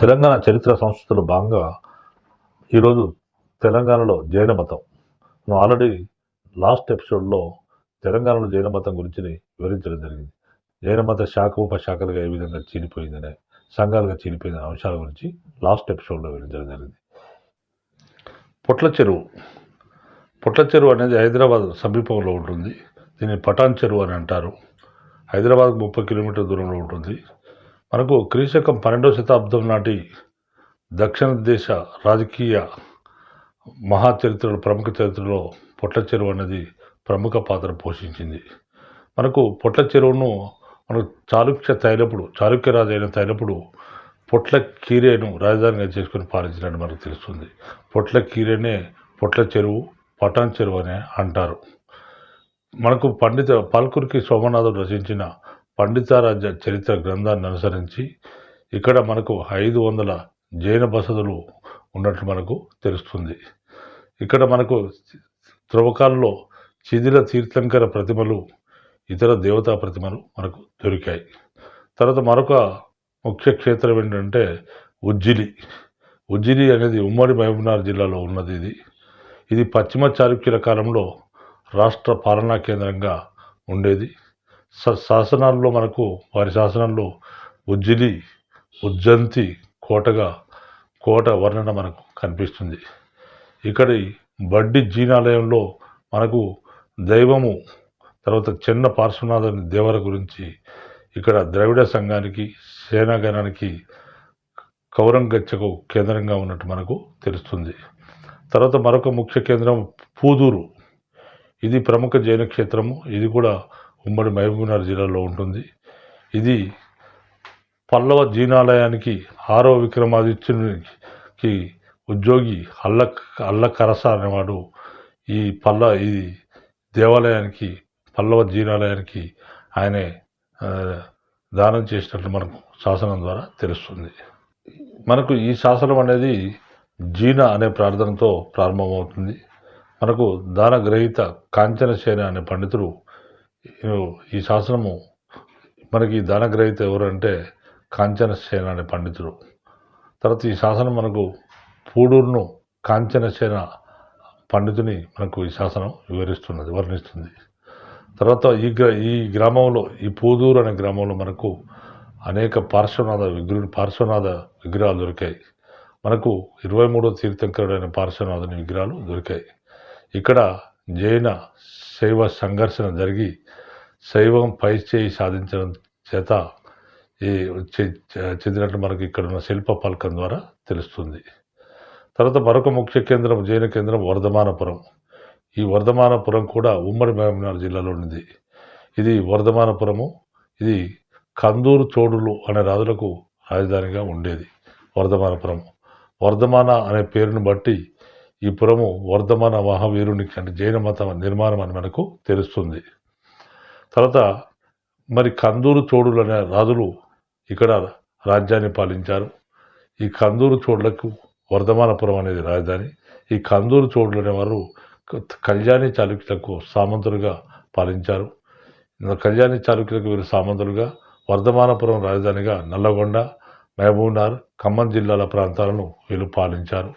తెలంగాణ చరిత్ర సంస్కృతిలో భాగంగా ఈరోజు తెలంగాణలో జైన మతం. మనం ఆల్రెడీ లాస్ట్ ఎపిసోడ్లో తెలంగాణలో జైన మతం గురించి వివరించడం జరిగింది. జైన మత శాఖ ఉపశాఖలుగా ఏ విధంగా చీలిపోయిందనే సంఘాలుగా చీలిపోయిన అంశాల గురించి లాస్ట్ ఎపిసోడ్లో వివరించడం జరిగింది. పొట్ల చెరువు. పొట్ల చెరువు అనేది హైదరాబాద్ సమీపంలో ఉంటుంది. దీన్ని పటాన్ చెరువు అని అంటారు. హైదరాబాద్ ముప్పై కిలోమీటర్ దూరంలో ఉంటుంది. మనకు క్రీశకం పన్నెండవ శతాబ్దం నాటి దక్షిణ దేశ రాజకీయ మహా చరిత్రలో ప్రముఖ చరిత్రలో పొట్ల చెరువు అనేది ప్రముఖ పాత్ర పోషించింది. మనకు పొట్ల చెరువును మనకు చాళుక్య తైలపుడు చాళుక్య రాజు అయిన తైలపుడు పొట్ల కీరేను రాజధానిగా చేసుకుని పాలించినట్టు మనకు తెలుస్తుంది. పొట్ల కీరేనే పొట్ల చెరువు పటాన్ చెరువు అని అంటారు. మనకు పండిత పాల్కురికి సోమనాథుడు రచించిన పండితారాజ్య చరిత్ర గ్రంథాన్ని అనుసరించి ఇక్కడ మనకు ఐదు వందల జైన బసదులు ఉన్నట్లు మనకు తెలుస్తుంది. ఇక్కడ మనకు త్రవ్వకాల్లో శిథిల తీర్థంకర ప్రతిమలు ఇతర దేవతా ప్రతిమలు మనకు దొరికాయి. తర్వాత మరొక ముఖ్య క్షేత్రం ఏంటంటే ఉజ్జిలి. ఉజ్జిలి అనేది ఉమ్మడి మహబూబ్నగర్ జిల్లాలో ఉన్నది ఇది. ఇది పశ్చిమ చాళుక్యుల కాలంలో రాష్ట్ర పాలనా కేంద్రంగా ఉండేది. శాసనాల్లో మనకు వారి శాసనంలో ఉజ్జిలి ఉజ్జంతి కోటగా కోట వర్ణన మనకు కనిపిస్తుంది. ఇక్కడి బడ్డి జీనాలయంలో మనకు దైవము తర్వాత చిన్న పార్శ్వనాథుని దేవర గురించి ఇక్కడ ద్రవిడ సంఘానికి సేనాగణానికి కౌరంగచ్చకు కేంద్రంగా ఉన్నట్టు మనకు తెలుస్తుంది. తర్వాత మరొక ముఖ్య కేంద్రం పూదూరు. ఇది ప్రముఖ జైన క్షేత్రము. ఇది కూడా ఉమ్మడి మహబూబ్నగర్ జిల్లాలో ఉంటుంది. ఇది పల్లవ జీనాలయానికి ఆరో విక్రమాదిత్యునికి ఉద్యోగి అల్ల అల్లకరస అనేవాడు ఈ పల్ల ఈ దేవాలయానికి పల్లవ జీనాలయానికి ఆయనే దానం చేసినట్లు మనకు శాసనం ద్వారా తెలుస్తుంది. మనకు ఈ శాసనం అనేది జీన అనే ప్రార్థనతో ప్రారంభమవుతుంది. మనకు దాన గ్రహీత కాంచనసేన అనే పండితుడు ఈ శాసనము మనకి దాన ఎవరంటే కాంచనసేన అనే పండితుడు. తర్వాత ఈ శాసనం మనకు పూడూరును కాంచనసేన పండితుని మనకు ఈ శాసనం వివరిస్తున్నది వర్ణిస్తుంది. తర్వాత ఈ గ్ర ఈ గ్రామంలో ఈ పూదూరు అనే గ్రామంలో మనకు అనేక పార్శ్వనాథ విగ్రహ పార్శ్వనాథ విగ్రహాలు దొరికాయి. మనకు ఇరవై మూడో తీర్థంకరుడైన పార్శ్వనాథుని విగ్రహాలు దొరికాయి. ఇక్కడ జైన శైవ సంఘర్షణ జరిగి శైవం పై చేయి సాధించడం చేత ఈ చె- చె- చెందినట్టు మనకి ఇక్కడ ఉన్న శిల్ప పలకం ద్వారా తెలుస్తుంది. తర్వాత మరొక ముఖ్య కేంద్రం జైన కేంద్రం వర్ధమానపురం. ఈ వర్ధమానపురం కూడా ఉమ్మడి మహబూబ్నగర్ జిల్లాలో ఉంది ఇది వర్ధమానపురము ఇది కందూరు చోడులు అనే రాజులకు రాజధానిగా ఉండేది వర్ధమానపురం వర్ధమాన అనే పేరును బట్టి ఈ పురము వర్ధమాన మహావీరునికి అంటే జైన మత నిర్మాణం అని మనకు తెలుస్తుంది. తర్వాత మరి కందూరు చోడులు అనే రాజులు ఇక్కడ రాజ్యాన్ని పాలించారు. ఈ కందూరు చోడులకు వర్ధమానపురం అనేది రాజధాని. ఈ కందూరు చోడులు అనేవారు కళ్యాణి చాళుక్యులకు సామంతులుగా పాలించారు. కళ్యాణి చాళుక్యులకు వీరు సామంతులుగా వర్ధమానపురం రాజధానిగా నల్లగొండ మహబూబ్నార్ ఖమ్మం జిల్లాల ప్రాంతాలను వీళ్ళు పాలించారు.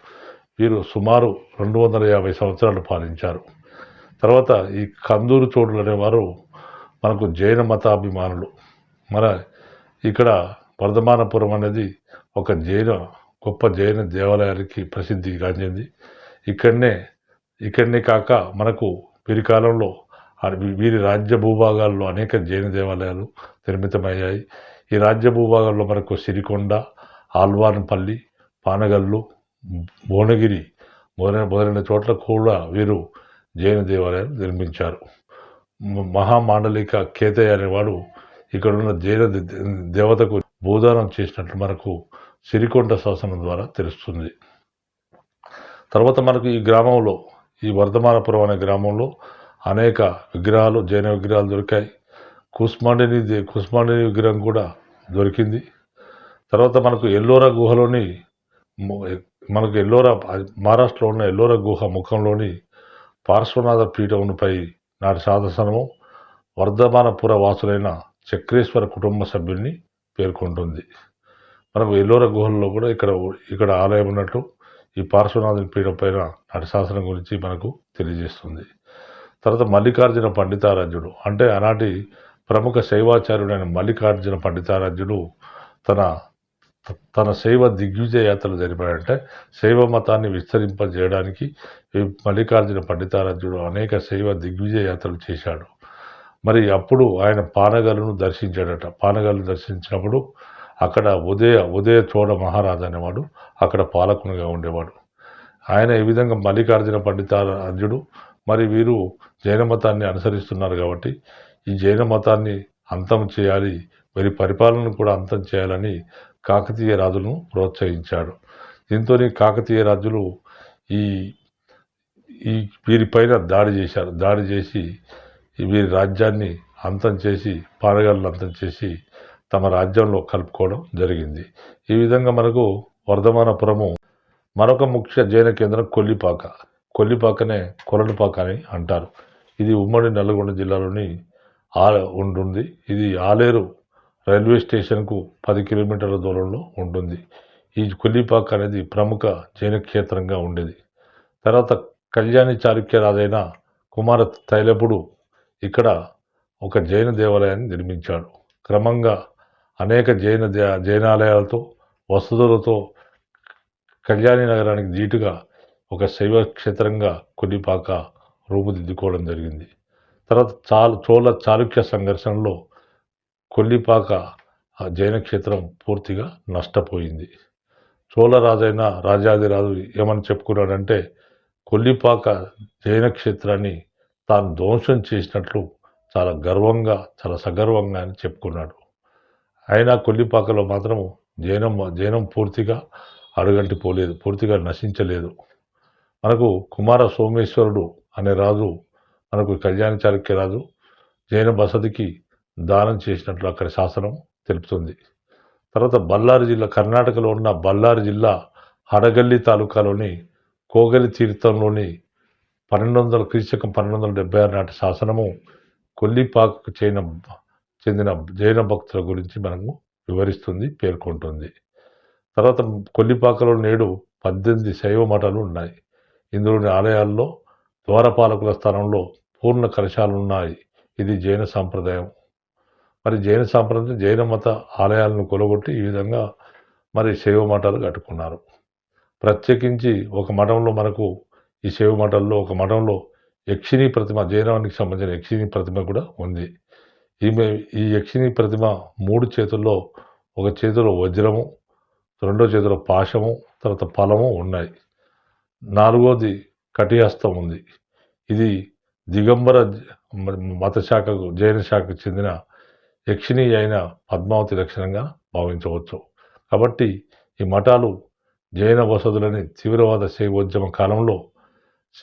వీరు సుమారు రెండు వందల యాభై సంవత్సరాలు పాలించారు. తర్వాత ఈ కందూరు చోడులు అనేవారు మనకు జైన మతాభిమానులు. మన ఇక్కడ వర్ధమానపురం అనేది ఒక జైన గొప్ప జైన దేవాలయానికి ప్రసిద్ధి గాంచింది. ఇక్కడనే ఇక్కడనే కాక మనకు వీరి కాలంలో వీరి రాజ్య భూభాగాల్లో అనేక జైన దేవాలయాలు నిర్మితమయ్యాయి. ఈ రాజ్య భూభాగాల్లో మనకు సిరికొండ ఆల్వాన్పల్లి పానగల్లు భువనగిరి మొదలైన మొదలైన చోట్ల కూడా వీరు జైన దేవాలయాలు నిర్మించారు. మహామాండలిక కేతయ్య అనేవాడు ఇక్కడున్న జైన దేవతకు భూదానం చేసినట్లు మనకు సిరికొండ శాసనం ద్వారా తెలుస్తుంది. తర్వాత మనకు ఈ గ్రామంలో ఈ వర్ధమానపురం అనే గ్రామంలో అనేక విగ్రహాలు జైన విగ్రహాలు దొరికాయి. కుస్మాండిని దే- కుస్మాండిని విగ్రహం కూడా దొరికింది. తర్వాత మనకు ఎల్లోరా గుహలోని మనకు ఎల్లోరా మహారాష్ట్రలో ఉన్న ఎల్లోరా గుహ ముఖంలోని పార్శ్వనాథ పీఠమునిపై నాటి శాసనము వర్ధమానపుర వాసులైన చక్రేశ్వర కుటుంబ సభ్యుల్ని పేర్కొంటుంది. మనకు ఎల్లోరా గుహల్లో కూడా ఇక్కడ ఇక్కడ ఆలయం ఉన్నట్టు ఈ పార్శ్వనాథుని పీఠం పైన నాటి శాసనం గురించి మనకు తెలియజేస్తుంది. తర్వాత మల్లికార్జున పండితారాజ్యుడు అంటే ఆనాటి ప్రముఖ శైవాచార్యుడైన మల్లికార్జున పండితారాజ్యుడు తన తన శైవ దిగ్విజయ యాత్రలు జరిపాడంటే శైవ మతాన్ని విస్తరింపజేయడానికి మల్లికార్జున పండితారాధ్యుడు అనేక శైవ దిగ్విజయ యాత్రలు చేశాడు. మరి అప్పుడు ఆయన పానగలను దర్శించాడట. పానగలను దర్శించినప్పుడు అక్కడ ఉదయ ఉదయ చోడ మహారాజు అనేవాడు అక్కడ పాలకునిగా ఉండేవాడు. ఆయన ఈ విధంగా మల్లికార్జున పండితారాధ్యుడు మరి వీరు జైన మతాన్ని అనుసరిస్తున్నారు కాబట్టి ఈ జైన మతాన్ని అంతం చేయాలి మరి పరిపాలనను కూడా అంతం చేయాలని కాకతీయ రాజులను ప్రోత్సహించాడు. దీంతో కాకతీయ రాజులు ఈ ఈ వీరిపైన దాడి చేశారు. దాడి చేసి వీరి రాజ్యాన్ని అంతం చేసి పానగాళ్ళు అంతం చేసి తమ రాజ్యంలో కలుపుకోవడం జరిగింది. ఈ విధంగా మనకు వర్ధమానపురము మరొక ముఖ్య జైన కేంద్రం కొల్లిపాక. కొల్లిపాకనే కొలనుపాక అని అంటారు. ఇది ఉమ్మడి నల్గొండ జిల్లాలోని ఆ ఉంటుంది ఇది ఆలేరు రైల్వే స్టేషన్కు పది కిలోమీటర్ల దూరంలో ఉంటుంది. ఈ కొల్లిపాక అనేది ప్రముఖ జైన క్షేత్రంగా ఉండేది. తర్వాత కళ్యాణి చాళుక్య రాజైన కుమార తైలపుడు ఇక్కడ ఒక జైన దేవాలయాన్ని నిర్మించాడు. క్రమంగా అనేక జైన దే జైనాలయాలతో వసతులతో కళ్యాణి నగరానికి దీటుగా ఒక శైవ క్షేత్రంగా కొల్లిపాక రూపుదిద్దుకోవడం జరిగింది. తర్వాత చాలు చోళ చాళుక్య సంఘర్షణలో కొల్లిపాక ఆ జైన క్షేత్రం పూర్తిగా నష్టపోయింది. చోళరాజైన రాజాదిరాజు ఏమని చెప్పుకున్నాడంటే కొల్లిపాక జైన క్షేత్రాన్ని తాను ధ్వంసం చేసినట్లు చాలా గర్వంగా చాలా సగర్వంగా అని చెప్పుకున్నాడు. అయినా కొల్లిపాకలో మాత్రం జైనం జైనం పూర్తిగా అడుగంటి పోలేదు పూర్తిగా నశించలేదు. మనకు కుమార సోమేశ్వరుడు అనే రాజు మనకు కళ్యాణ చాళుక్య రాజు జైన బసతికి దానం చేసినట్లు అక్కడ శాసనం తెలుపుతుంది. తర్వాత బళ్ళారి జిల్లా కర్ణాటకలో ఉన్న బళ్ళారి జిల్లా హడగల్లి తాలూకాలోని కోగలి తీర్థంలోని పన్నెండు వందల క్రీశకం పన్నెండు వందల డెబ్బై ఆరు నాటి శాసనము కొల్లిపాకు చెందిన చెందిన జైన భక్తుల గురించి మనము వివరిస్తుంది పేర్కొంటుంది. తర్వాత కొల్లిపాకలో నేడు పద్దెనిమిది శైవ మఠాలు ఉన్నాయి. ఇందులోని ఆలయాల్లో ద్వారపాలకుల స్థానంలో పూర్ణ కలశాలు ఉన్నాయి ఇది జైన సాంప్రదాయం. మరి జైన సాంప్రదాయం జైన మత ఆలయాలను కొలగొట్టి ఈ విధంగా మరి శైవ మఠాలు కట్టుకున్నారు. ప్రత్యేకించి ఒక మఠంలో మనకు ఈ శైవ మఠంలో ఒక మఠంలో యక్షిణీ ప్రతిమ జైనవానికి సంబంధించిన యక్షిణీ ప్రతిమ కూడా ఉంది. ఈమె ఈ యక్షిణీ ప్రతిమ మూడు చేతుల్లో ఒక చేతిలో వజ్రము రెండో చేతిలో పాశము తర్వాత ఫలము ఉన్నాయి. నాలుగోది కటిహస్తం ఉంది. ఇది దిగంబర మత శాఖకు జైన శాఖకు చెందిన యక్షిణి అయిన పద్మావతి లక్షణంగా భావించవచ్చు. కాబట్టి ఈ మఠాలు జైన వసతులని తీవ్రవాద శైవోద్యమ కాలంలో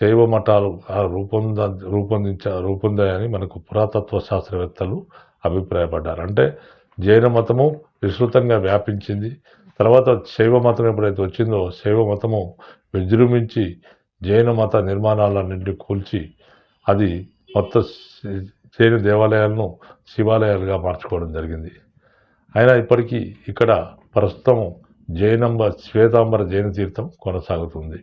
శైవ మఠాలు రూపొంద రూపొందించ రూపొందాయని మనకు పురాతత్వ శాస్త్రవేత్తలు అభిప్రాయపడ్డారు. అంటే జైన మతము విస్తృతంగా వ్యాపించింది. తర్వాత శైవ మతం ఎప్పుడైతే వచ్చిందో శైవ మతము విజృంభించి జైన మత నిర్మాణాలన్నింటినీ కూల్చి అది మొత్తం చేయని దేవాలయాలను శివాలయాలుగా మార్చుకోవడం జరిగింది. అయినా ఇప్పటికీ ఇక్కడ ప్రస్తుతం జైనంబ శ్వేతాంబర జైన తీర్థం కొనసాగుతుంది.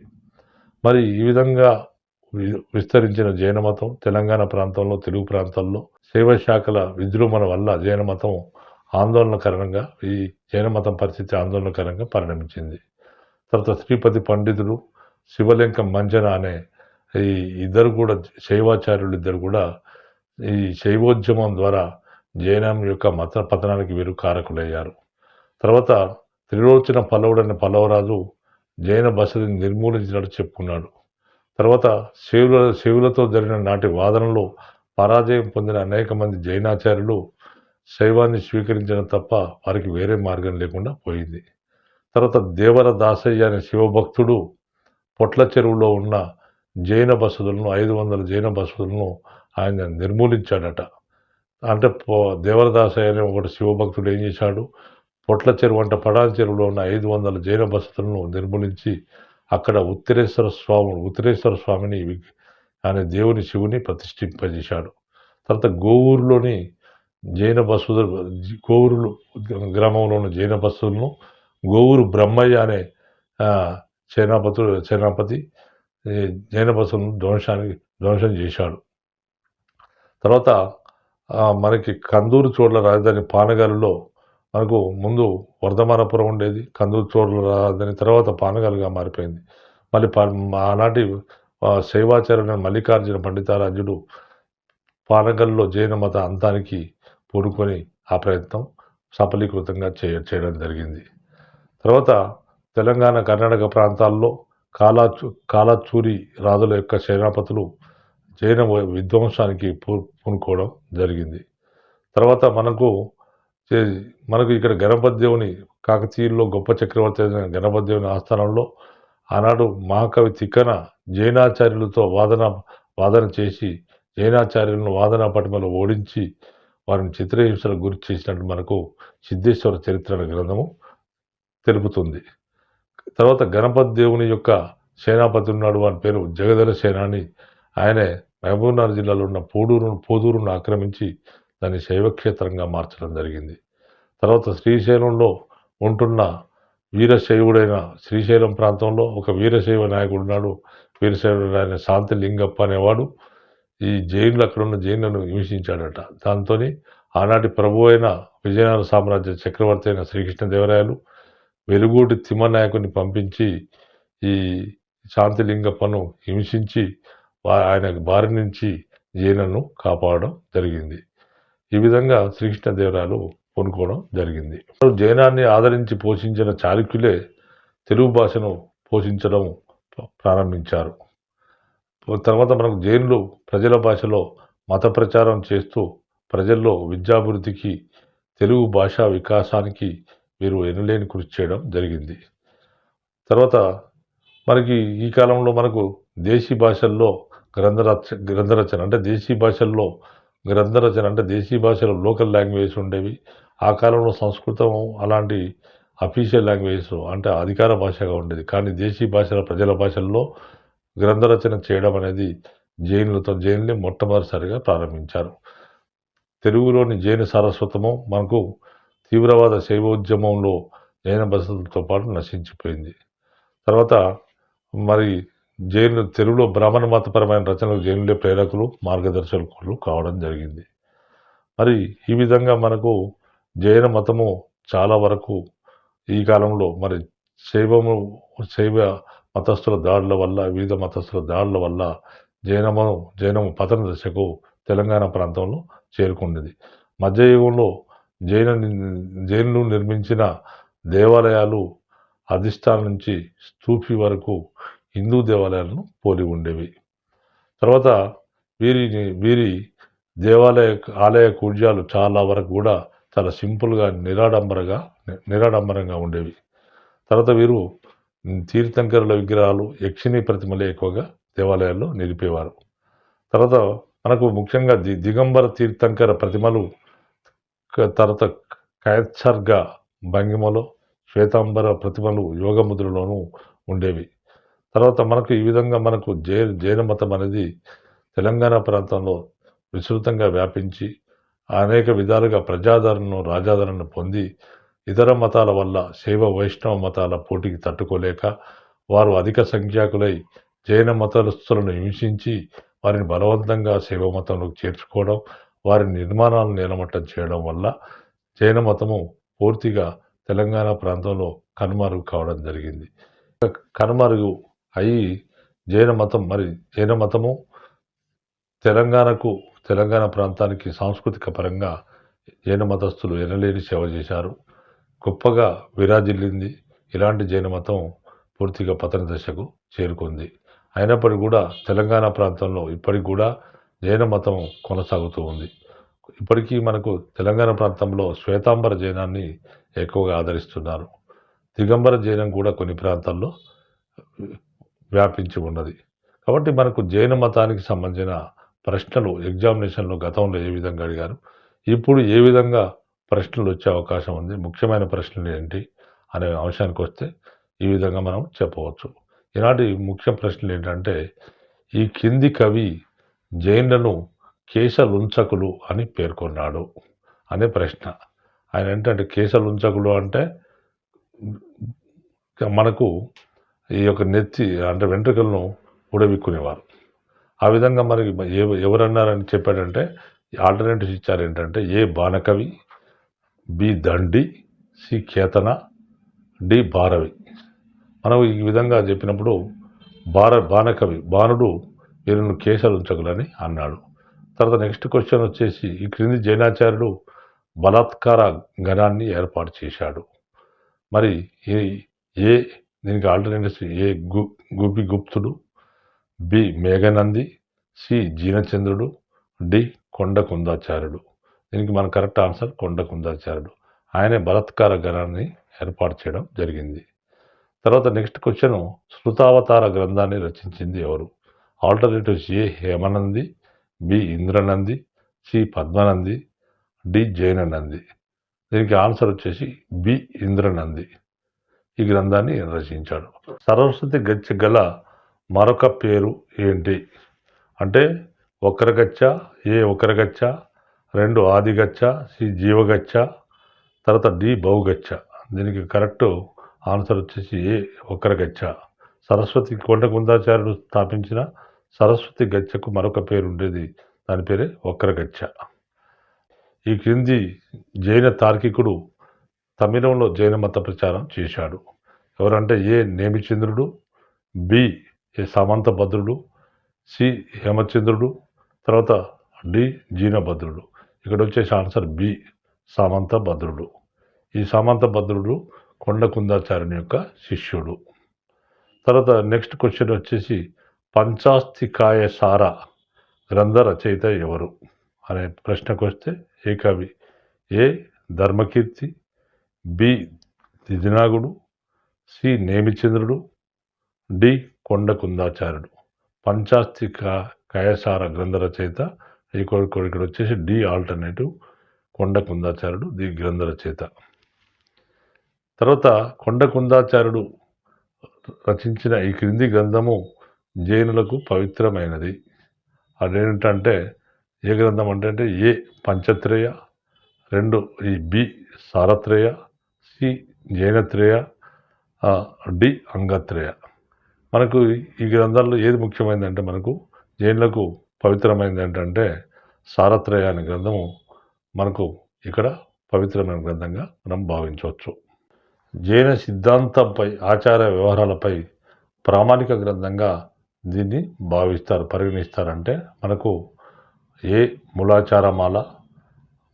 మరి ఈ విధంగా వి- విస్తరించిన జైన మతం తెలంగాణ ప్రాంతంలో తెలుగు ప్రాంతాల్లో శైవ శాఖల విజృంభణ వల్ల జైన మతం ఆందోళనకరంగా ఈ జైన మతం పరిస్థితి ఆందోళనకరంగా పరిణమించింది. తర్వాత శ్రీపతి పండితుడు శివలింకం మంజన అనే ఈ ఇద్దరు కూడా శైవాచార్యులు ఇద్దరు కూడా ఈ శైవోద్యమం ద్వారా జైనం యొక్క మత పతనానికి వీరు కారకులయ్యారు. తర్వాత త్రిలోచన పల్లవుడైన పల్లవరాజు జైన బసతిని నిర్మూలించినట్టు చెప్పుకున్నాడు. తర్వాత శివుల శివులతో జరిగిన నాటి వాదనలో పరాజయం పొందిన అనేక మంది జైనాచార్యులు శైవాన్ని స్వీకరించడం తప్ప వారికి వేరే మార్గం లేకుండా పోయింది. తర్వాత దేవర దాసయ్య అనే శివభక్తుడు పొట్ల చెరువులో ఉన్న జైన బసతులను ఐదు వందల జైన బసతులను ఆయన నిర్మూలించాడట. అంటే దేవరదాస్ దేవరదాసయ్య అనే ఒకటి శివభక్తుడు ఏం చేశాడు? పొట్ల చెరువు అంటే పడాల చెరువులో ఉన్న ఐదు వందల జైన బసతులను నిర్మూలించి అక్కడ ఉత్తరేశ్వర స్వామి ఉత్తరేశ్వర స్వామిని ఆయన దేవుని శివుని ప్రతిష్ఠింపజేశాడు. తర్వాత గోవూరులోని జైన బస్సు గోవురులు గ్రామంలో ఉన్న జైన బస్సులను గోవురు బ్రహ్మయ్య అనే ఆ, సేనాపతుడు సేనాపతి జైన బస్సులను ధ్వంసానికి ధ్వంసం చేశాడు. తర్వాత మనకి కందూరు చోట్ల రాజధాని పానగల్లో మనకు ముందు వర్ధమానపురం ఉండేది. కందూరు చోట్ల రాజధాని తర్వాత పానగల్గా మారిపోయింది. మళ్ళీ పా ఆనాటి శైవాచార్య మల్లికార్జున పండితారాజుడు పానగల్లో జైన మత అంతానికి పూనుకొని ఆ ప్రయత్నం సఫలీకృతంగా చేయ చేయడం జరిగింది. తర్వాత తెలంగాణ కర్ణాటక ప్రాంతాల్లో కాలాచూ కాలాచూరి రాజుల యొక్క సేనాపతులు జైన విధ్వంసానికి పూనుకోవడం జరిగింది. తర్వాత మనకు మనకు ఇక్కడ గణపతి దేవుని కాకతీయుల్లో గొప్ప చక్రవర్తి అయిన గణపతిదేవుని ఆస్థానంలో ఆనాడు మహాకవి తిక్కన జైనాచార్యులతో వాదన వాదన చేసి జైనాచార్యులను వాదన పటిమలో ఓడించి వారిని చిత్రహింసలకు గురి చేసినట్టు మనకు సిద్ధేశ్వర చరిత్ర గ్రంథము తెలుపుతుంది. తర్వాత గణపతి దేవుని యొక్క సేనాపతి ఉన్నాడు వాని పేరు జగదల సేనాని. ఆయనే మహబూబ్నగర్ జిల్లాలో ఉన్న పోడూరును పోదూరును ఆక్రమించి దాన్ని శైవక్షేత్రంగా మార్చడం జరిగింది. తర్వాత శ్రీశైలంలో ఉంటున్న వీరశైవుడైన శ్రీశైలం ప్రాంతంలో ఒక వీరశైవ నాయకుడు ఉన్నాడు. వీరశైవుడు ఆయన శాంతి లింగప్ప అనేవాడు ఈ జైన్లు అక్కడ ఉన్న జైన్లను హింసించాడట దాంతో ఆనాటి ప్రభు అయిన విజయనగర సామ్రాజ్య చక్రవర్తి అయిన శ్రీకృష్ణదేవరాయలు వెలుగోటి తిమ్మనాయకుని పంపించి ఈ శాంతిలింగప్పను హింసించి ఆయన బారి నుంచి జైనను కాపాడడం జరిగింది. ఈ విధంగా శ్రీకృష్ణదేవరాయలు కొనుక్కోవడం జరిగింది. జైనాన్ని ఆదరించి పోషించిన చాళుక్యులే తెలుగు భాషను పోషించడం ప్రారంభించారు. తర్వాత మనకు జైనులు ప్రజల భాషలో మత ప్రచారం చేస్తూ ప్రజల్లో విద్యాభివృద్ధికి తెలుగు భాషా వికాసానికి వీరు ఎనలేని కృషి చేయడం జరిగింది. తర్వాత మనకి ఈ కాలంలో మనకు దేశీ భాషల్లో గ్రంథరచ గ్రంథరచన అంటే దేశీ భాషల్లో గ్రంథరచన అంటే దేశీ భాషలో లోకల్ లాంగ్వేజ్ ఉండేవి. ఆ కాలంలో సంస్కృతం అలాంటి అఫీషియల్ లాంగ్వేజ్ అంటే అధికార భాషగా ఉండేది. కానీ దేశీ భాషల ప్రజల భాషల్లో గ్రంథరచన చేయడం అనేది జైనులతో జైన్లే మొట్టమొదటిసారిగా ప్రారంభించారు. తెలుగులోని జైన సారస్వతము మనకు తీవ్రవాద శైవోద్యమంలో జైన బసలతో పాటు నశించిపోయింది. తర్వాత మరి జైలు తెలుగులో బ్రాహ్మణ మతపరమైన రచనలకు జైనులే ప్రేరకులు మార్గదర్శకులు కావడం జరిగింది. మరి ఈ విధంగా మనకు జైన మతము చాలా వరకు ఈ కాలంలో మరి శైవము శైవ మతస్థుల దాడుల వల్ల వివిధ మతస్థుల దాడుల వల్ల జైనము జైనము పతన దశకు తెలంగాణ ప్రాంతంలో చేరుకున్నది మధ్యయుగంలో జైన జైనులు నిర్మించిన దేవాలయాలు అధిష్టానం నుంచి స్తూపి వరకు హిందూ దేవాలయాలను పోలి ఉండేవి. తర్వాత వీరిని వీరి దేవాలయ ఆలయ కూడ్యాలు చాలా వరకు కూడా చాలా సింపుల్గా నిరాడంబరగా నిరాడంబరంగా ఉండేవి. తర్వాత వీరు తీర్థంకరుల విగ్రహాలు యక్షిణీ ప్రతిమలే ఎక్కువగా దేవాలయాల్లో నిలిపేవారు. తర్వాత మనకు ముఖ్యంగా ది దిగంబర తీర్థంకర ప్రతిమలు తర్వాత కయత్సర్గ భంగిమలో శ్వేతాంబర ప్రతిమలు యోగముద్రలోనూ ఉండేవి. తర్వాత మనకు ఈ విధంగా మనకు జై జైన మతం అనేది తెలంగాణ ప్రాంతంలో విస్తృతంగా వ్యాపించి అనేక విధాలుగా ప్రజాదరణను రాజాదరణను పొంది ఇతర మతాల వల్ల శైవ వైష్ణవ మతాల పోటీకి తట్టుకోలేక వారు అధిక సంఖ్యాకులై జైన మతస్థులను హింసించి వారిని బలవంతంగా శైవ మతంలోకి చేర్చుకోవడం వారి నిర్మాణాలను నిలమట్టం చేయడం వల్ల జైన మతము పూర్తిగా తెలంగాణ ప్రాంతంలో కనుమరుగు కావడం జరిగింది. కనుమరుగు అయి జైన మతం మరి జైన మతము తెలంగాణకు తెలంగాణ ప్రాంతానికి సాంస్కృతిక పరంగా జైన మతస్థులు ఎనలేని సేవ చేశారు. గొప్పగా విరాజిల్లింది. ఇలాంటి జైన మతం పూర్తిగా పతన దశకు చేరుకుంది. అయినప్పటికీ కూడా తెలంగాణ ప్రాంతంలో ఇప్పటికి కూడా జైన మతం కొనసాగుతూ ఉంది. ఇప్పటికీ మనకు తెలంగాణ ప్రాంతంలో శ్వేతాంబర జైనాన్ని ఎక్కువగా ఆదరిస్తున్నారు. దిగంబర జైనం కూడా కొన్ని ప్రాంతాల్లో వ్యాపించి ఉన్నది. కాబట్టి మనకు జైన మతానికి సంబంధించిన ప్రశ్నలు ఎగ్జామినేషన్లో గతంలో ఏ విధంగా అడిగారు? ఇప్పుడు ఏ విధంగా ప్రశ్నలు వచ్చే అవకాశం ఉంది? ముఖ్యమైన ప్రశ్నలు ఏంటి? అనే అంశానికి వస్తే ఈ విధంగా మనం చెప్పవచ్చు. ఈనాటి ముఖ్య ప్రశ్నలు ఏంటంటే ఈ కింది కవి జైన్లను కేశలుంచకులు అని పేర్కొన్నాడు అనే ప్రశ్న. ఆయన ఏంటంటే కేశలుంచకులు అంటే మనకు ఈ యొక్క నెత్తి అంటే వెంట్రుకలను ఉడవిక్కునేవారు ఆ విధంగా మరి ఎవరన్నారని చెప్పాడంటే ఆల్టర్నేటివ్స్ ఇచ్చారు ఏంటంటే A Banakavi B Dandi C Ketana D Bharavi. మనం ఈ విధంగా చెప్పినప్పుడు బార బాణకవి బాణుడు వీరిని కేశాలు ఉంచగలని అన్నాడు. తర్వాత నెక్స్ట్ క్వశ్చన్ వచ్చేసి ఈ క్రింది జైనాచార్యుడు బలాత్కార గణాన్ని ఏర్పాటు చేశాడు. మరి ఈ ఏ దీనికి ఆల్టర్నేటివ్స్ ఏ గు గుబి Guptudu B Meghanandi C Jinachandrudu D Konda Kundacharyudu దీనికి మన కరెక్ట్ ఆన్సర్ కొండ కుందాచార్యుడు ఆయనే బలత్కార గణాన్ని ఏర్పాటు చేయడం జరిగింది. తర్వాత నెక్స్ట్ క్వశ్చన్ శృతావతార గ్రంథాన్ని రచించింది ఎవరు? Alternatives A Hemanandi B Indranandi C Padmanandi D Jainanandi. దీనికి ఆన్సర్ వచ్చేసి బి ఇంద్రనంది. ఈ గ్రంథాన్ని ఈయన రచించాడు. సరస్వతి గచ్చ గల మరొక పేరు ఏంటి? అంటే ఒకరగచ్చ ఏ ఒకరగచ్చ రెండు ఆదిగచ్చ సి జీవగచ్చ తర్వాత డి బహుగచ్చ. దీనికి కరెక్ట్ ఆన్సర్ వచ్చేసి ఏ ఒకరగచ్చ సరస్వతి కొండ కుందాచార్యుడు స్థాపించిన సరస్వతి గచ్చకు మరొక పేరు ఉండేది. దాని పేరే వక్రగచ్చ. ఈ క్రింది జైన తార్కికుడు తమిళంలో జైన మత ప్రచారం చేశాడు. ఎవరంటే ఏ నేమిచంద్రుడు బి ఏ సామంతభద్రుడు సి హేమచంద్రుడు తర్వాత డి జీనభద్రుడు. ఇక్కడ వచ్చేసి ఆన్సర్ బి సామంతభద్రుడు. ఈ సామంతభద్రుడు కొండకుందాచార్యుని యొక్క శిష్యుడు. తర్వాత నెక్స్ట్ క్వశ్చన్ వచ్చేసి పంచాస్తికాయ సార గ్రంథ రచయిత ఎవరు? అనే ప్రశ్నకు వస్తే ఏ కవి? A Dharmakirti B దిజనాగుడు C నేమిచంద్రుడు D కొండ కుందాచార్యుడు పంచాస్తిక కయసార గ్రంథ రచయిత ఇక్కడ ఇక్కడ వచ్చేసి డి ఆల్టర్నేటివ్ కొండ కుందాచార్యుడు ది గ్రంథ రచయిత తర్వాత కొండ కుందాచార్యుడు రచించిన ఈ క్రింది గ్రంథము జైనులకు పవిత్రమైనది. అదేంటంటే ఏ గ్రంథం అంటే అంటే ఏ పంచత్రేయ రెండు ఈ బి సారత్రేయ సి జైనత్రేయ డి అంగత్రేయ. మనకు ఈ- గ్రంథాల్లో ఏది ముఖ్యమైనదంటే మనకు జైన్లకు పవిత్రమైనది ఏంటంటే సారత్రేయ అనే గ్రంథము మనకు ఇక్కడ పవిత్రమైన గ్రంథంగా మనం భావించవచ్చు. జైన సిద్ధాంతంపై ఆచార వ్యవహారాలపై ప్రామాణిక గ్రంథంగా దీన్ని భావిస్తారు పరిగణిస్తారంటే మనకు A మూలాచారమాల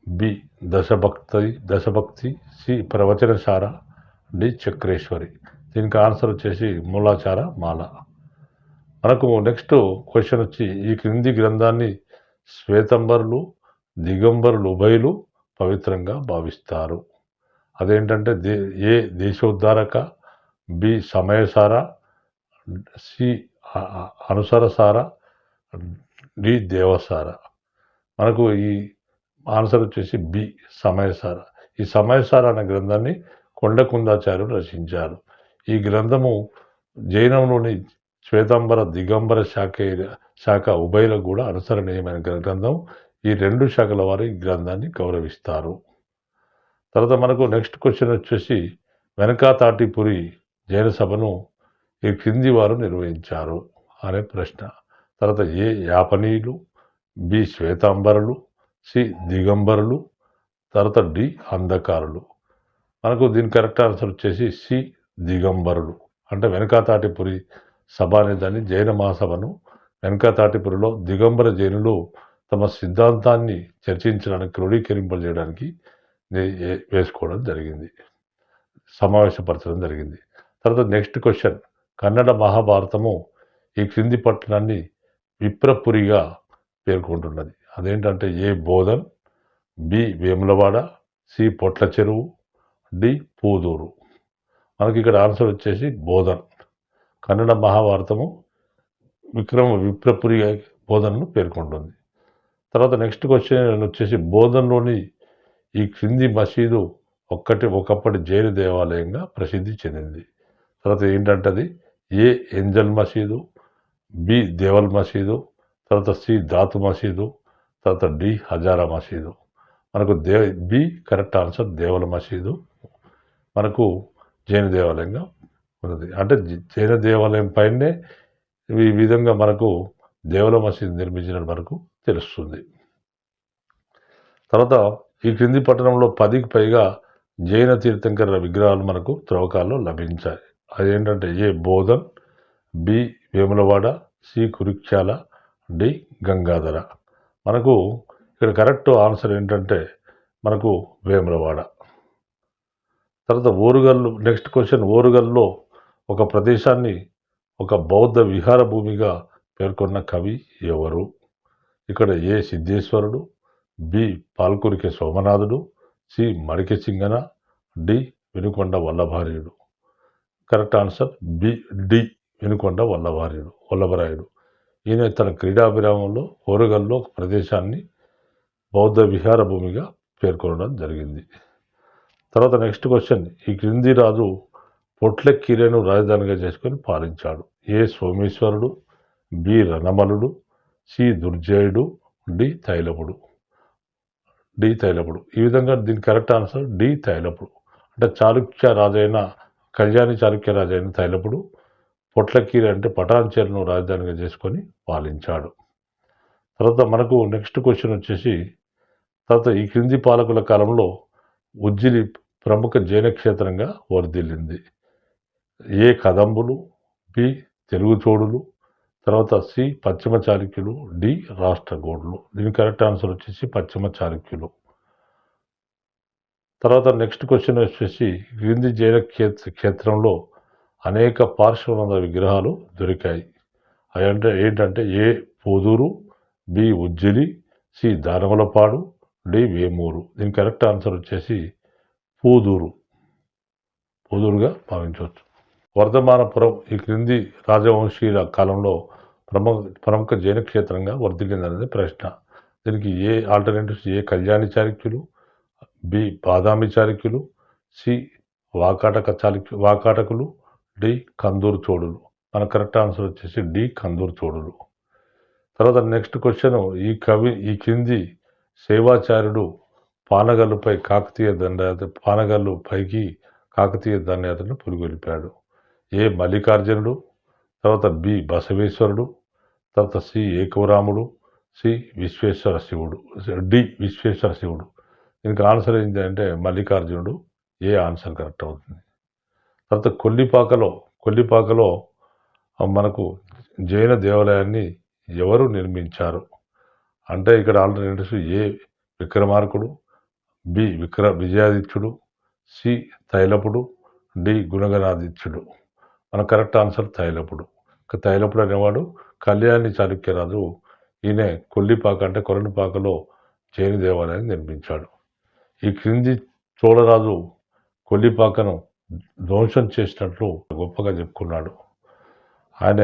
B Dashabhakti Dashabhakti C ప్రవచనశార డి చక్రేశ్వరి. దీనికి ఆన్సర్ వచ్చేసి మూలాచార మాల. మనకు నెక్స్ట్ క్వశ్చన్ వచ్చి ఈ క్రింది గ్రంథాన్ని శ్వేతంబరులు దిగంబరులు ఉభయులు పవిత్రంగా భావిస్తారు. అదేంటంటే దే A దేశోద్ధారక B Samayasara C అనుసరసార D దేవసార. మనకు ఈ ఆన్సర్ వచ్చేసి బి సమయసార. ఈ సమయసార అనే గ్రంథాన్ని కొండకుందాచార్యుడు రచించారు. ఈ గ్రంథము జైనంలోని శ్వేతాంబర దిగంబర శాఖ శాఖ ఉభయలకు కూడా అనుసరణీయమైన గ్రంథం. ఈ రెండు శాఖల వారు ఈ గ్రంథాన్ని గౌరవిస్తారు. తర్వాత మనకు నెక్స్ట్ క్వశ్చన్ వచ్చేసి వెనకాతాటిపురి జైన సభను ఈ క్రింది వారు నిర్వహించారు అనే ప్రశ్న. తర్వాత ఏ యాపనీయులు బి శ్వేతాంబరులు సి దిగంబరులు తర్వాత డి అంధకారులు. మనకు దీని కరెక్ట్ ఆన్సర్ వచ్చేసి సి దిగంబరులు. అంటే వెనకతాటిపురి సభ అనే దాన్ని జైన మహాసభను వెనకాతాటిపురిలో దిగంబర జైనులు తమ సిద్ధాంతాన్ని చర్చించడానికి క్రోడీకరింపజేయడానికి నే- వేసుకోవడం జరిగింది. సమావేశపరచడం జరిగింది. తర్వాత నెక్స్ట్ క్వశ్చన్. కన్నడ మహాభారతము ఈ క్రింది పట్టణాన్ని విప్రపురిగా పేర్కొంటున్నది. అదేంటంటే A Bodhan B Vemulawada C Potlacheruvu D Pudur. మనకి ఇక్కడ ఆన్సర్ వచ్చేసి బోధన్. కన్నడ మహాభారతము విక్రమ విప్రపురి బోధనను పేర్కొంటుంది. తర్వాత నెక్స్ట్ క్వశ్చన్ వచ్చేసి బోధన్లోని ఈ క్రింది మసీదు ఒక్కటి ఒకప్పటి జైలు దేవాలయంగా ప్రసిద్ధి చెందింది. తర్వాత ఏంటంటే అది? ఏ ఎంజల్ మసీదు బి దేవల్ మసీదు తర్వాత సి దాతు మసీదు తర్వాత డి హజారా మసీదు. మనకు దే బి కరెక్ట్ ఆన్సర్ దేవుల మసీదు. మనకు జైన దేవాలయంగా ఉన్నది. అంటే జైన దేవాలయం పైనే ఈ విధంగా మనకు దేవుల మసీదు నిర్మించినట్టు మనకు తెలుస్తుంది. తర్వాత ఈ క్రింది పట్టణంలో పదికి పైగా జైన తీర్థంకర విగ్రహాలు మనకు త్రవ్వకాల్లో లభించాయి. అదేంటంటే A Bodhan B Vemulawada C కురుక్షాల D Gangadhara. మనకు ఇక్కడ కరెక్ట్ ఆన్సర్ ఏంటంటే మనకు వేములవాడ. తర్వాత ఓరుగల్లు నెక్స్ట్ క్వశ్చన్ ఓరుగల్లో ఒక ప్రదేశాన్ని ఒక బౌద్ధ విహార భూమిగా పేర్కొన్న కవి ఎవరు? ఇక్కడ ఏ సిద్ధేశ్వరుడు బి పాల్కురికి సోమనాథుడు C Madiki Singana D Vinukonda వల్లభార్యుడు. Correct answer B D Vinukonda వల్లభార్యుడు వల్లభరాయుడు. ఈయన తన క్రీడాభిరామంలో ఓరగల్లో ఒక ప్రదేశాన్ని బౌద్ధ విహార భూమిగా పేర్కొనడం జరిగింది. తర్వాత నెక్స్ట్ క్వశ్చన్ ఈ క్రింది రాజు పొట్లెక్కిరేను రాజధానిగా చేసుకొని పాలించాడు. A సోమేశ్వరుడు B రణమలుడు C దుర్జయుడు D తైలపుడు. D తైలపుడు. ఈ విధంగా దీని కరెక్ట్ ఆన్సర్ డి తైలపుడు. అంటే చాళుక్య రాజైన కళ్యాణి చాళుక్య రాజైన తైలపుడు పొట్లకీరి అంటే పటాన్చేరును రాజధానిగా చేసుకొని పాలించాడు. తర్వాత మనకు నెక్స్ట్ క్వశ్చన్ వచ్చేసి తర్వాత ఈ క్రింది పాలకుల కాలంలో ఉజ్జిలి ప్రముఖ జైన క్షేత్రంగా వర్ధిల్లింది. ఏ కదంబులు బి తెలుగుచోడులు తర్వాత సి పశ్చిమ చాళుక్యులు డి రాష్ట్రగోడులు దీని కరెక్ట్ ఆన్సర్ వచ్చేసి పశ్చిమ చాళుక్యులు. తర్వాత నెక్స్ట్ క్వశ్చన్ వచ్చేసి క్రింది జైన క్షేత్ర క్షేత్రంలో అనేక పార్శ్వనాథ విగ్రహాలు దొరికాయి. అవి అంటే ఏంటంటే A Poduru B Ujjili C Danavalapadu D Vemuru. దీని కరెక్ట్ ఆన్సర్ వచ్చేసి పూదూరు. పూదూరుగా భావించవచ్చు. వర్ధమానపురం ఈ క్రింది రాజవంశీయుల కాలంలో ప్రముఖ ప్రముఖ జైన క్షేత్రంగా వర్ధిల్లిందనేది ప్రశ్న. దీనికి ఏ ఆల్టర్నేటివ్స్? ఏ కళ్యాణి చారిక్యులు బి బాదామి చారిక్యులు సి వాకాటక చారిక్యు వాకాటకులు? డి కందూరు చోడులు. మన కరెక్ట్ ఆన్సర్ వచ్చేసి డి కందూరు చోడులు. తర్వాత నెక్స్ట్ క్వశ్చన్ ఈ కవి ఈ కింది సేవాచార్యుడు పానగల్లుపై కాకతీయ దండయాత్ర పానగల్లు పైకి కాకతీయ దండయాత్రను పురుగొలిపాడు. ఏ మల్లికార్జునుడు తర్వాత బి బసవేశ్వరుడు తర్వాత సి ఏకవరాముడు సి విశ్వేశ్వర శివుడు డి విశ్వేశ్వర శివుడు. దీనికి ఆన్సర్ ఏంటి అంటే మల్లికార్జునుడు ఏ ఆన్సర్ కరెక్ట్ అవుతుంది? తర్వాత కొల్లిపాకలో కొల్లిపాకలో మనకు జైన దేవాలయాన్ని ఎవరు నిర్మించారు? అంటే ఇక్కడ ఆల్టర్నేటివ్స్ ఏ విక్రమార్కుడు బి విక్ర విజయాదిత్యుడు సి తైలపుడు డి గుణగణాదిత్యుడు. మన కరెక్ట్ ఆన్సర్ తైలపుడు. తైలపుడు అనేవాడు కళ్యాణి చాళుక్యరాజు. ఈయన కొల్లిపాక అంటే కొరణిపాకలో జైన దేవాలయాన్ని నిర్మించాడు. ఈ క్రింది చోళరాజు కొల్లిపాకను ధ్వంసం చేసినట్లు గొప్పగా చెప్పుకున్నాడు. ఆయన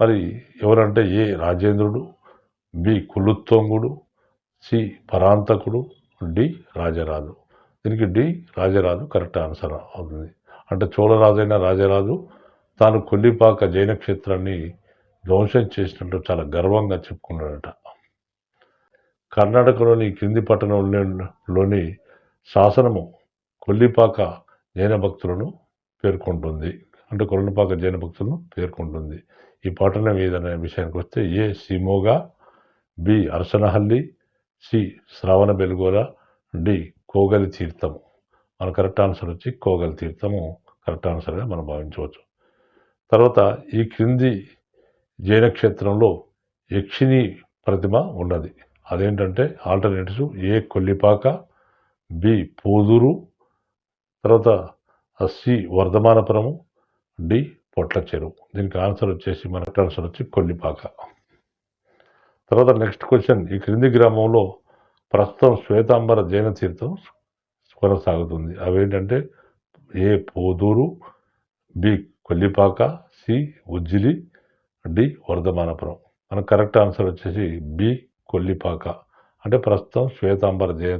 మరి ఎవరంటే ఏ రాజేంద్రుడు బి కులుత్తొంగుడు సి పరాంతకుడు డి రాజరాజు. దీనికి డి రాజరాజు కరెక్ట్ ఆన్సర్ అవుతుంది. అంటే చోళరాజు అయిన రాజరాజు తాను కొల్లిపాక జైన క్షేత్రాన్ని ధ్వంసం చేసినట్టు చాలా గర్వంగా చెప్పుకున్నాడట. కర్ణాటకలోని కింది పట్టణంలోని శాసనము కొల్లిపాక జైన భక్తులను పేర్కొంటుంది. అంటే కొల్లిపాక జైన భక్తులను పేర్కొంటుంది. ఈ పట్టణం ఏదనే విషయానికి వస్తే A Shimoga B Arsanahalli C Shravana Belagola D Kogali తీర్థము మన కరెక్ట్ ఆన్సర్ వచ్చి కోగలి తీర్థము. కరెక్ట్ ఆన్సర్గా మనం భావించవచ్చు. తర్వాత ఈ క్రింది జైన క్షేత్రంలో యక్షిణి ప్రతిమ ఉన్నది. అదేంటంటే ఆల్టర్నేటివ్స్ ఏ కొల్లిపాక బి పోదురు తర్వాత సి వర్ధమానపురము డి పొట్ల చెరువు దీనికి ఆన్సర్ వచ్చేసి మన ఆన్సర్ వచ్చి కొల్లిపాక. తర్వాత నెక్స్ట్ క్వశ్చన్ ఈ క్రింది గ్రామంలో ప్రస్తుతం శ్వేతాంబర జైన తీర్థం కొనసాగుతుంది. అవేంటంటే A Poduru B Kollipaka C Ujjili D Vardhamanapuram. మన కరెక్ట్ ఆన్సర్ వచ్చేసి బి కొల్లిపాక. అంటే ప్రస్తుతం శ్వేతాంబర జైన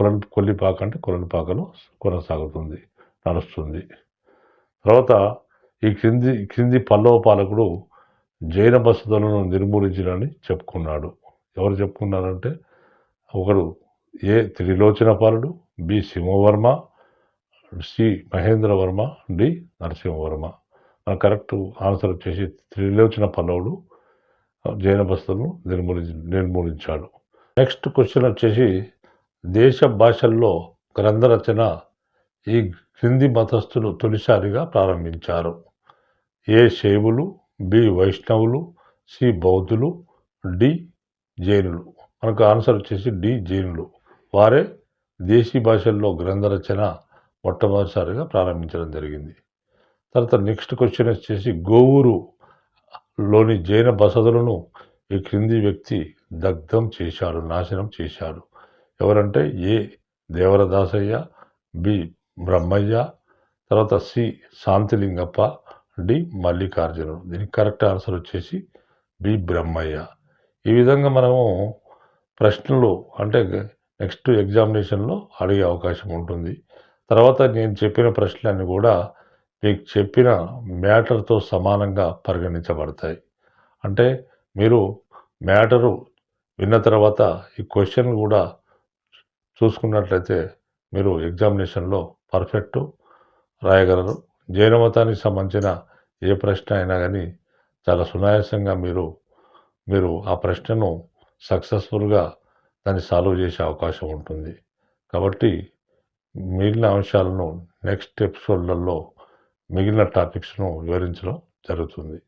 తీర్థం కొలన్ కొల్లిపాక అంటే కొలనిపాకలో కొనసాగుతుంది నడుస్తుంది. తర్వాత ఈ క్రింది క్రింది పల్లవ పాలకుడు జైన బసతులను నిర్మూలించాలని చెప్పుకున్నాడు. ఎవరు చెప్పుకున్నారంటే ఒకడు A Trilochana పాలుడు B Simhavarma C Mahendravarma D Narasimhavarma. మన కరెక్ట్ ఆన్సర్ వచ్చేసి త్రిలోచన పల్లవుడు జైన బస్తులను నిర్మూలించి నిర్మూలించాడు. నెక్స్ట్ క్వశ్చన్ వచ్చేసి దేశ భాషల్లో గ్రంథ రచన ఈ క్రింది మతస్థులు తొలిసారిగా ప్రారంభించారు. ఏ శైవులు బి వైష్ణవులు సి బౌద్ధులు డి జైనులు. మనకు ఆన్సర్ వచ్చేసి డి జైనులు. వారే దేశీ భాషల్లో గ్రంథ రచన మొట్టమొదటిసారిగా ప్రారంభించడం జరిగింది. తర్వాత నెక్స్ట్ క్వశ్చన్ వచ్చేసి గోవూరులోని జైన బసదులను ఈ క్రింది వ్యక్తి దగ్ధం చేశాడు నాశనం చేశాడు. ఎవరంటే ఏ దేవరదాసయ్య బి బ్రహ్మయ్య తర్వాత సి శాంతిలింగప్ప డి మల్లికార్జునుడు. దీనికి కరెక్ట్ ఆన్సర్ వచ్చేసి బి బ్రహ్మయ్య. ఈ విధంగా మనము ప్రశ్నలు అంటే నెక్స్ట్ ఎగ్జామినేషన్లో అడిగే అవకాశం ఉంటుంది. తర్వాత నేను చెప్పిన ప్రశ్నలన్నీ కూడా మీకు చెప్పిన మ్యాటర్తో సమానంగా పరిగణించబడతాయి. అంటే మీరు మ్యాటరు విన్న తర్వాత ఈ క్వశ్చన్ కూడా చూసుకున్నట్లయితే మీరు ఎగ్జామినేషన్లో పర్ఫెక్ట్ రాయగలరు. జైన మతానికి సంబంధించిన ఏ ప్రశ్న అయినా కానీ చాలా సునాయాసంగా మీరు మీరు ఆ ప్రశ్నను సక్సెస్ఫుల్గా దాన్ని సాల్వ్ చేసే అవకాశం ఉంటుంది. కాబట్టి మిగిలిన అంశాలను నెక్స్ట్ ఎపిసోడ్లలో మిగిలిన టాపిక్స్ను వివరించడం జరుగుతుంది.